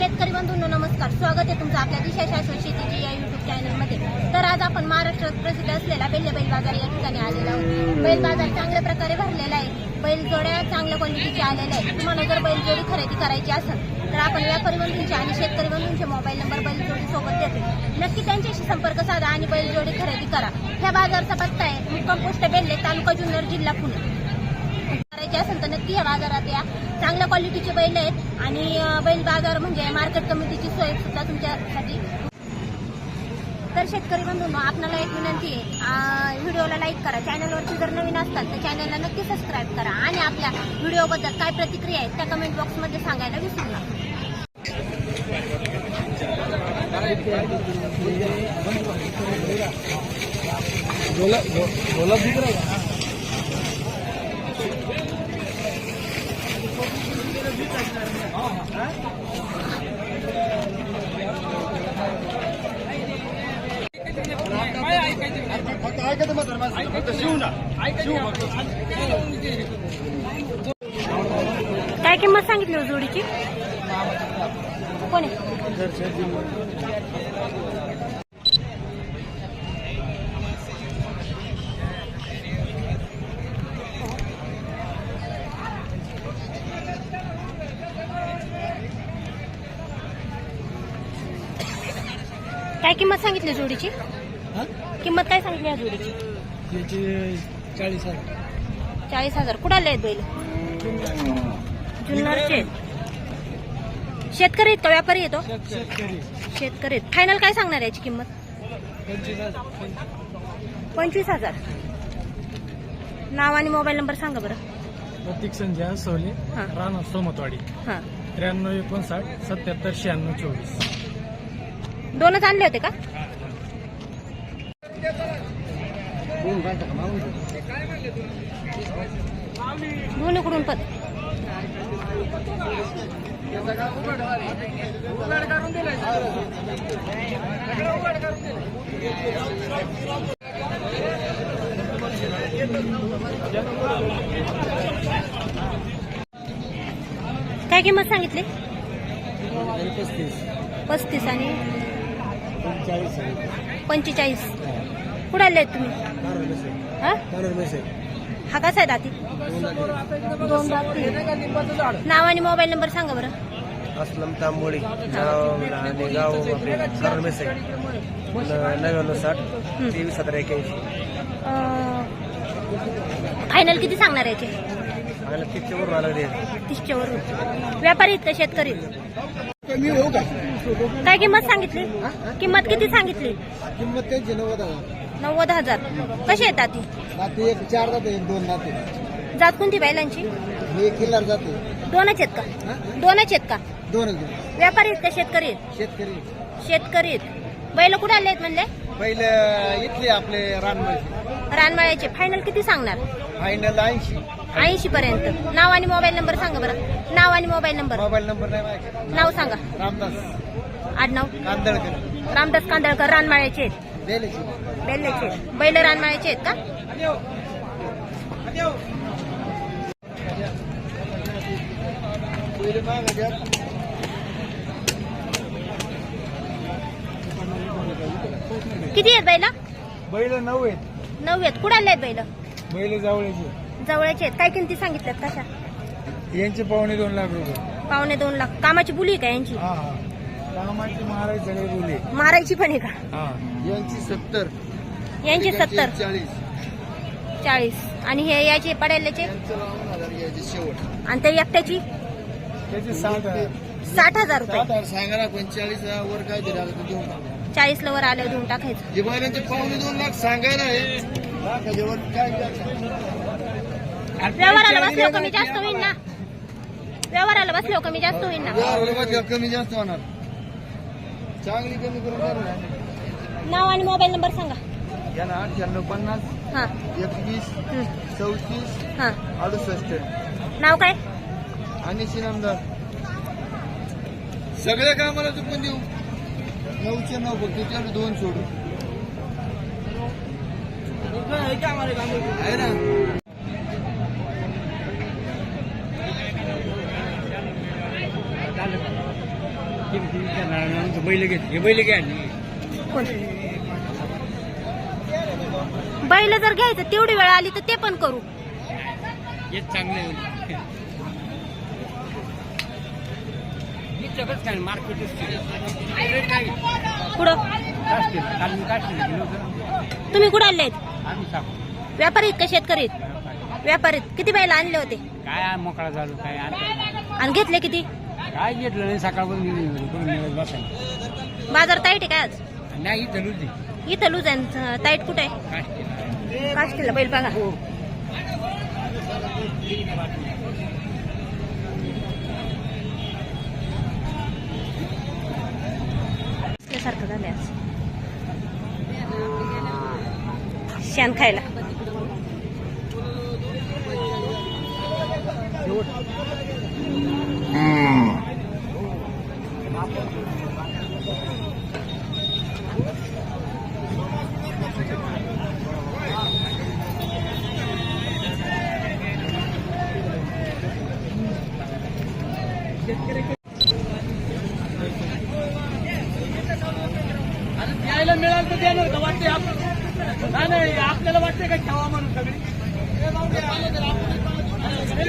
शेतकरी बंधूंनो नमस्कार. स्वागत आहे तुमचं आपल्या दिशा शाश्वत शेतीची या युट्यूब चॅनलमध्ये तर आज आपण महाराष्ट्रात प्रसिद्ध असलेला बेल्ले बैल बाजार या ठिकाणी आलेला आहोत. बैल बाजार चांगल्या प्रकारे भरलेला आहे. बैल जोड्या चांगल्या क्वालिटीच्या आलेल्या आहेत. तुम्हाला जर बैल जोडी खरेदी करायची असेल तर आपण व्यापारी बंधूंचे आणि शेतकरी बंधूंचे मोबाईल नंबर बैल जोडी सोबत देतो. नक्की त्यांच्याशी संपर्क साधा आणि बैल जोडी खरेदी करा. ह्या बाजारचा पत्ता आहे मुक्काम पोस्ट बेल्ले तालुका जुन्नर जिल्हा पुणे. करायचे असेल तर नक्की या बाजारात या. चांगल्या क्वालिटीचे बैल आहेत आणि बैल बाजार म्हणजे मार्केट कमिटीची सोय सुद्धा तुमच्यासाठी. तर शेतकरी बंधूंनो आपल्याला एक विनंती आहे. व्हिडिओला लाईक करा. चॅनलवरती जर नवीन असतात तर चॅनलला नक्की सबस्क्राईब करा आणि आपल्या व्हिडिओबद्दल काय प्रतिक्रिया आहेत त्या कमेंट बॉक्समध्ये सांगायला विसरू नका फक्त ऐकायचं मात्र माझं. फक्त शिव ना शिव फक्त. काय किंमत सांगितली हो जोडीची? कोणी काय किंमत सांगितली जोडीची? किंमत काय सांगितली या जोडीची? याची चाळीस आहे चाळीस हजार. कुठाले आहेत बैल? जुन्नरचे. शेतकरी आहेत का? व्यापारी येतो शेतकरी. शेतकरी आहेत. फायनल काय सांगणार याची किंमत? पंचवीस पंचवीस हजार. नाव आणि मोबाईल नंबर सांगा बरं. प्रतीक संजय सोले हा. राणा सोमतवाडी. हां. त्र्याण्णव एकोणसाठ सत्याहत्तर शहाण्णव चोवीस. दोनच आणले होते का? दोन उकडून पण. काय किंमत सांगितली? पस्तीस. पस्तीस आणि? पंचेचाळीस कुठे आले आहेत तुम्ही? हा? हा कसा आहे दाती? दोन दाती. नाव आणि मोबाईल नंबर सांगा बरं. असलम तांबोळी नाव आणि गाव आहे. नव्याण्णव साठ तेवीस सतरा एक्याऐंशी फायनल किती सांगणार याचे? आणि तिथच्यावरून आलं ते तीसच्या वरून. व्यापारी आहेत का शेतकरी? कमी होऊ का? काय किंमत सांगितली? किंमत किती सांगितली? किंमत त्यांची नव्वद हजार. नव्वद हजार. कशी दाती? नाते एक चार जाते एक दोन नाते जात कोणती बैलांची? हे किल्लार जाते. दोनच आहेत का? दोनच आहेत का? दोनच व्यापारी आहेत का शेतकरी आहेत? शेतकरी शेतकरी आहेत. बैल कुठे आले आहेत म्हणले? पहिले इथले आपले रानमध्ये रानमाळ्याचे. फायनल किती सांगणार? फायनल ऐंशी. ऐंशी पर्यंत. नाव आणि मोबाईल नंबर सांगा बरं. नाव आणि मोबाईल नंबर. मोबाईल नंबर नाही नाव सांगा. रामदास. आडनाव? कांदळकर. रामदास कांदळकर रानमाळ्याचे आहेत. बेल्ल्याचे आहेत. बैल रानमाळ्याचे आहेत का? किती आहेत बैल? बैल नऊ आहेत. नऊ आहेत. कुठे आले आहेत बैल? बैल जावळ्याचे जवळचे आहेत. काय किमती सांगितल्यात कशा? यांचे पावणे दोन लाख रुपये. पावणे दोन लाख. कामाची बुली आहे का यांची? हा हा. कामाची महाराज सगळे बोले. मारायची पण आहे का? हा. यांची सत्तर. यांची सत्तर. चाळीस. चाळीस. आणि हे याचे पडेल्याचे यांचं लावून हजार घ्यायचे शेवट. आणि त्या एकट्याची? त्याचे साठ हजार साठ हजार रुपये. साठ हजार सांगा ना पण चाळीस वर काय दिलं आता देऊन टाका. चाळीस वर आले देऊन टाकायचं. जे बैलांचे पावणे दोन लाख सांगायला आहे लाखाच्या वर काय द्यायचं? व्यवहाराला बसल्यावर कमी जास्त होईल ना. व्यवहाराला बसल्यावर कमी जास्त होईल ना. व्यवहाराला बसल्यावर कमी जास्त होणार. चांगली कमी करून ना. नाव आणि मोबाईल नंबर सांगा. या ना अठ्ठ्याण्णव पन्नास हा. एकवीस हं, चौतीस हा. अडुसष्ट. नाव काय? आणि शिनामदार सगळ्या कामाला चुकून देऊ. नऊचे नऊ फक्त त्याच्यावर दोन सोडू. आहे ना. बैल घेत हे बैल घ्या कोण बैल जर घ्यायचं तेवढी वेळ आली तर ते पण करू. हेच चांगले सगळंच काय मार्केटच कुठं काल मी काढले गेलो होतो तुम्ही कुठं आणले आहेत? आम्ही सांगू व्यापारीत का शेतकरी आहेत? व्यापारीत किती बैल आणले होते? काय मोकळा झालो काय आणतो आणि घेतले किती? काय घेतलं नाही सकाळपासून मिळत बसायला. बाजार ताईट आहे काय आज? नाही इथं दे इथं लूज आहे ताईट कुठे आहे? काय केलं. बैल बघा सारखं झालं आज. शेण खायला यायला मिळालं तर देणार का वाटते नाही, आपल्याला वाटते का ठेवा म्हणून सगळी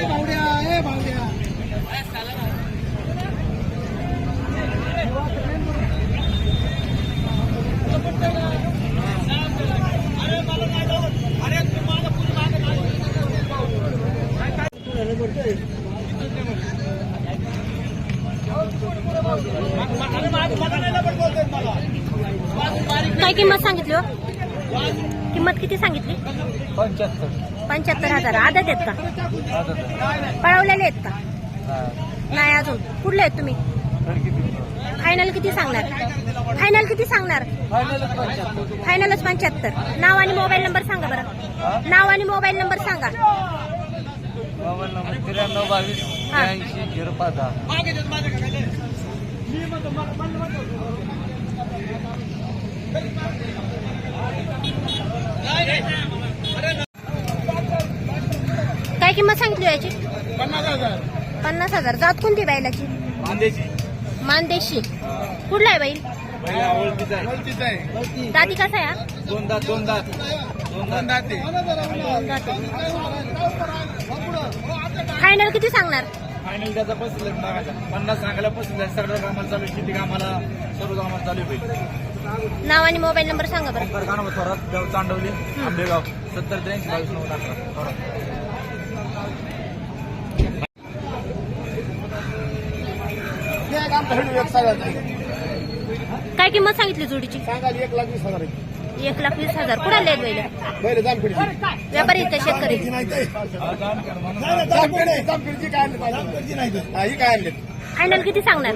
भावड्या. ए, भावड्या, काय किंमत सांगितली हो? किंमत किती सांगितली? पंच्याहत्तर. पंच्याहत्तर हजार. आदत आहेत का? पळवलेले आहेत का? नाही अजून. कुठले आहेत तुम्ही? फायनल किती? सांगणार? फायनल किती सांगणार? फायनलच पंच्याहत्तर. नाव आणि मोबाईल नंबर सांगा बरं. नाव आणि मोबाईल नंबर सांगा. मोबाईल नंबर त्र्याण्णव बावीस हा. त्र्याऐंशी झिरो पाच दहा. काय किंमत सांगितली याची? पन्नास हजार. पन्नास हजार. जात कोणती बैलाची? कांद्याची मानदेशी कुठला आहे बैल? दाती कसा आहे हा? दोन दात दोन दात. दोन दात. फायनल किती सांगणार? फायनल त्याचा पसंत मागायचा पन्नास सांगायला पसंत आहे. सगळं कामाला चालू आहे. शेती कामाला सर्व कामाला चालू आहे बैल. नाव आणि मोबाईल नंबर सांगा बरं. कानव थोरात गाव चांडवली आंबेगाव सत्तर त्र्याऐंशी बावीस नव्वद अकरा काय किंमत सांगितली जोडीची? एक लाख वीस हजार. एक लाख वीस हजार. कुठं आले व्यापारी शेतकरी? काय काय आणली? फायनल किती सांगणार?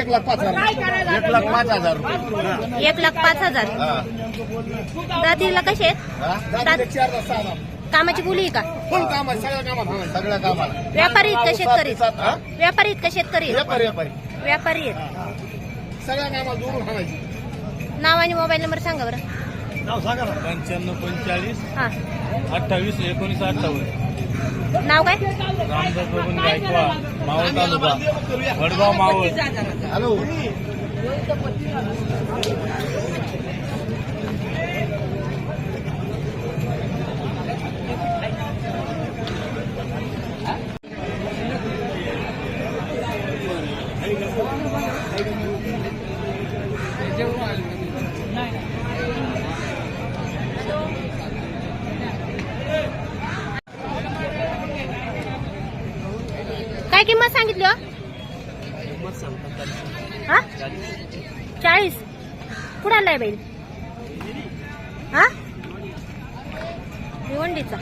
एक लाख पाच हजार. एक लाख पाच हजार. हा. एक लाख पाच हजार. हा. दातीला कसे आहेत? हा? जाती एक चार तास सहा तास. कामाची बोली आहे का? फुल काम आहे सगळ्या कामात हा, सगळ्या व्यापारी आहेत का शेतकरी? सात- हा? व्यापारी आहेत का शेतकरी? आहेत? व्यापारी व्यापारी. व्यापारी आहेत. सगळ्या कामात जोडून हाणायची. नाव आणि मोबाईल नंबर सांगा बरं. नाव सांगा ना. पंच्याण्णव पंचेचाळीस हा. अठ्ठावीस एकोणीस अठ्ठावन्न. नाव काय रामदास बबन गायकवाड मावळ तालुका वडगाव मावळ हॅलो काय किंमत सांगितली हो? हा? चाळीस. कुठं आलाय बैल? हा? भिवंडीचा.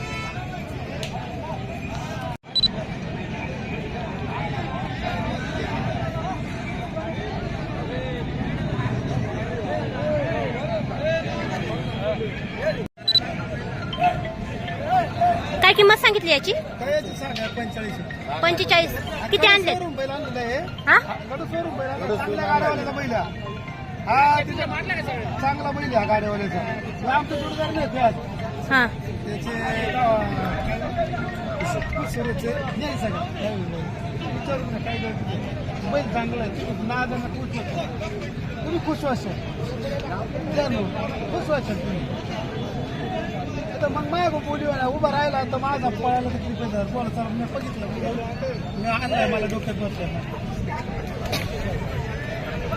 काय किंमत सांगितली याची? काय सांगा? पंचेचाळीस. पंचेचाळीस. किती आणले. हा हा. हा चांगला बैल हा गाड्यावाल्याचा. आमचं जोडदार नाही बैल चांगला आहे. नादानं खुश तुम्ही खुश तुम्ही. तर मग माय बोली उभा राहिला तर माझा पळायला बोला सर मी बघितलं मी आणलाय मला डोक्यात बसलं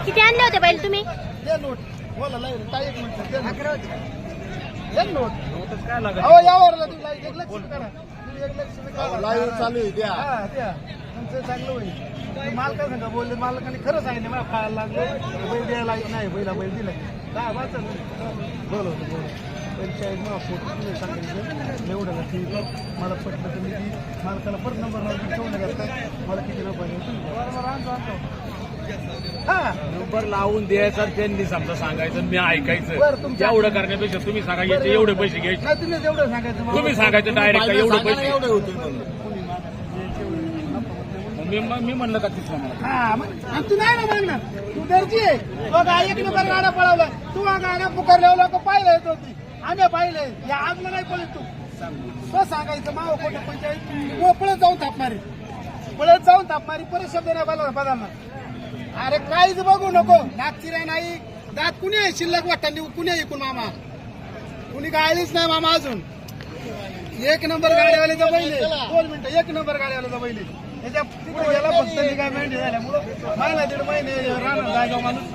किती आणले होते बैल तुम्ही? नोट. बोला लाईन काय एक मिनिट नोट. दे नोट. अहो यावर तुम्ही लाइट एक लक्ष करा. तुम्ही एक लक्ष करा. लाईव्ह चालू आहे द्या. हा द्या. तुमचं चांगलं होईल. तुम्ही मालका सांगा बोलले मालकाने खरं सांगितलं मला खायला लागलं. बैल द्यायला लागलं नाही बैला बैल दिला काय वाचा बोलो बोलो पंचायत मला एवढं मला पटलं ती मालकाला परत नंबर लावून ठेवलं मला किती हा. नंबर लावून द्यायचा त्यांनी समजा सांगायचं मी ऐकायचं. तुमच्या- एवढं करण्यापेक्षा तुम्ही सांगा याचे एवढे पैसे घ्यायचे. नाही तुम्ही सांगायचं मला- तुम्ही सांगायचं डायरेक्ट एवढे पैसे. एवढे होते मला मी म्हणलं का तिथलं मला? हा तू नाही ना मागणार. तू घरची आहे. तो एक नंबर गाडा पळवला. तू हा गाड्या पुकारल्या लोक पाहिलं येत होती. आम्ही पाहिले या आगला नाही पळत तू. तो सांगायचं माव कोणत्या पंचायत व पळत जाऊन थाप मारी पळत जाऊन थाप मारी परत शब्द नाही बदलणार बदलणार अरे काहीच बघू नको. नागचिऱ्या नाही. दात कुणी आहे? शिल्लक वाटताना कुणी आहे मामा? कुणी गाळलीच नाही मामा अजून. एक नंबर गाड्यावाले जवळ दोन मिनिटं एक नंबर गाड्यावाले जवळ त्याच्या पुढे गेला फक्त निघा मेंढी झाल्यामुळं महिना दीड महिने राहणार जागा माणूस.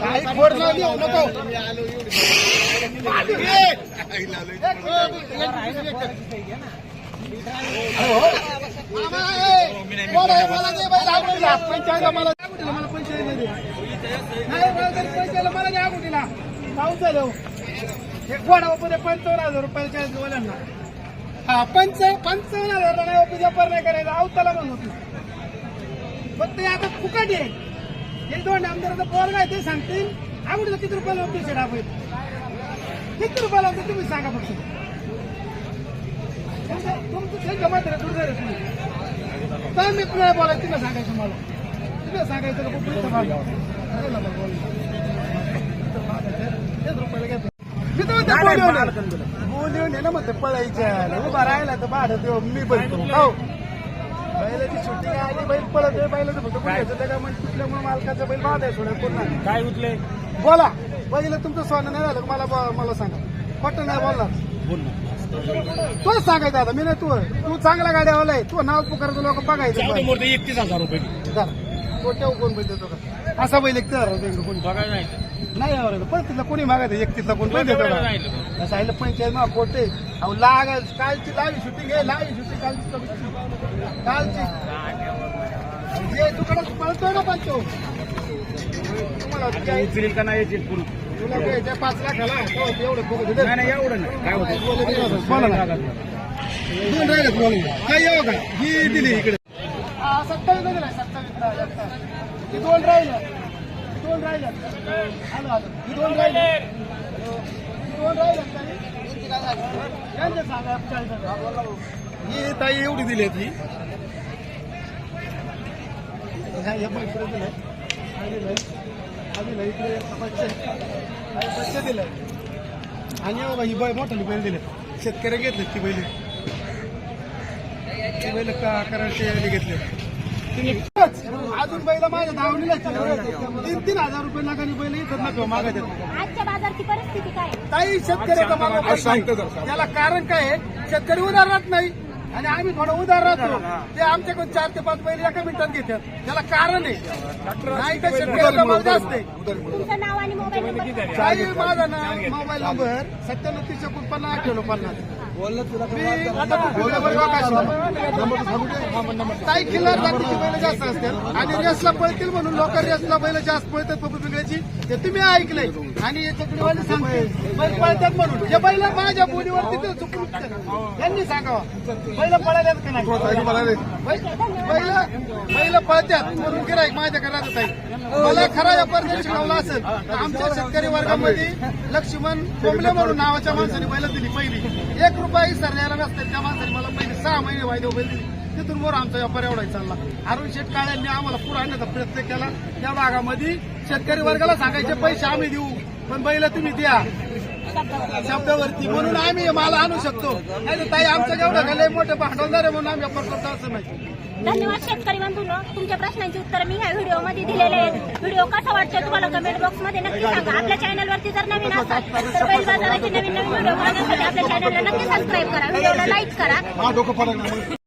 काही खोड नाही नको. हो. मला मला नाही, मला तरी मला पाऊस झालं एक गोडा पंचावन्न हजार रुपयाला चाळीस वाल्यांना. हा पंच नाही ओपी व्यापार नाही करायचा. अवताला म्हणून होती. पण ते आता फुकट आहे. हे दोन आमदाराचा पोरग आहे ते सांगतील. आवडलं किती रुपयाला ओपी शेड आपण? किती रुपयाला होतं तुम्ही सांगा फक्त. तुमचं मात्र दुर्दैव आहे तुम्ही तर मी तुला बोलायचं तिला सांगायचं मला. तिला सांगायचं का नाही. तेच रुपयाला घेतो. मी तर बोलवून ये ना म्हणते पळायच्या उभा राहिला तर भाडं देऊ. मी बनतो हो. बैलाची शूटिंग आली बैल पळत बैलाचं फक्त बोलायचं त्या म्हणजे तुटल्यामुळे मालकाचं बैल आहे सोडा कोण नाही काय उठले? बोला. पहिलं तुमचं सोनं नाही झालं का? मला मला सांगा. खोटं नाही बोलणार. तोच सांगायचं आता. मी नाही तू तू चांगला गाड्यावाला आहे. तू नाव पुकारतो लोक बघायचं एकतीस हजार रुपये. ठेव कोण बैल देतो का? असा बैल एक हजार का कोणी? बघायला नाही. नाही यावर पण तिथला कोणी मागायचं एकतीसला कोण बैल देतो का? आहे पंचायत मग कोटे अहो लाग कालची लावी शूटिंग आहे लावी शूटिंग कालची कालची. जे तुकडं पळतोय ना पण तो तुम्हाला उचलेल का नाही याची पुढे? तुला काय त्या पाच लाखाला? हो, एवढं. नाही नाही एवढं नाही. काय होतं? बोला ना. दोन राहिलेत बोला. काय येऊ का? ही दिली इकडे. सत्तावीस दिला सत्तावीस ही दोन राहिले. ही दोन राहिले. आलो आलो ही दोन राहिले. ही. ही ताई एवढी दिली ती हा. हा हा आणि ही बाई मोठाली बैल दिले शेतकरी घेतले ती बैल. ती बैल का करायचे घेतले तिने अजून बैल माझ्या धावणीला तीन तीन हजार रुपये लागाने बैल इथं नका मागत आजच्या बाजारची परिस्थिती काय? काही शेतकऱ्याचा मागं नाही. त्याला कारण काय आहे? शेतकरी उधार राहत नाही. आणि आम्ही थोडं उधार राहतो. ते आमच्याकडून चार ते पाच बैल एका मिनिटात घेतात. त्याला कारण आहे. नाही तर नाव मोबाईल नंबर काही माझा ना मोबाईल नंबर सत्त्याण्णव तीस एकोण पन्नास अठ्ठ्याण्णव पन्नास. काही किल्लार जातीची बैल जास्त असतात. आणि रेसला पळतील म्हणून लोक रेसला बैल जास्त पळतात पप्पू पिंगळ्याची ते तुम्ही ऐकलंय. आणि याच्याकडे वाले सांगते बैल पळतात म्हणून. हे बैल माझ्या बोलीवरती ते चुकून यांनी सांगावा. बैल पळाल्यात का नाही? बैल बैल पळत्यात. म्हणून गिराईक माझ्या घरात आहे मला खरा व्यापार जर शिकवला असेल तर आमच्या शेतकरी वर्गामध्ये लक्ष्मण कोंबले म्हणून नावाच्या माणसाने बैल दिली पहिली. एक रुपयाही सरण्याला नसते त्या माणसाने मला पहिले सहा महिने वायदे बैल दिली. तिथून मोर आमचा व्यापार एवढा चालला. अरुण शेठ काळ्यांनी आम्हाला पुढे आणण्याचा प्रयत्न केला. त्या भागामध्ये शेतकरी वर्गाला सांगायचे पैसे आम्ही देऊ पण बैल तुम्ही द्या. शब्दावरती म्हणून आम्ही माल आणू शकतो. नाही तर ताई आमचं एवढं काय मोठं भांडवलदार आहे म्हणून आम्ही व्यापार करतो असं नाही. धन्यवाद शेतकरी बंधूंनो. तुमच्या प्रश्नांची उत्तर मी ह्या व्हिडिओमध्ये दिलेले आहेत. व्हिडिओ कसा वाटतो तुम्हाला कमेंट बॉक्समध्ये नक्की सांगा. आपल्या चॅनलवरती जर नवीन असाल तर बैल बाजाराचे नवीन नवीन व्हिडिओ पाहण्यासाठी आपल्या चॅनलला नक्की सबस्क्राईब करा. व्हिडिओला लाईक करा.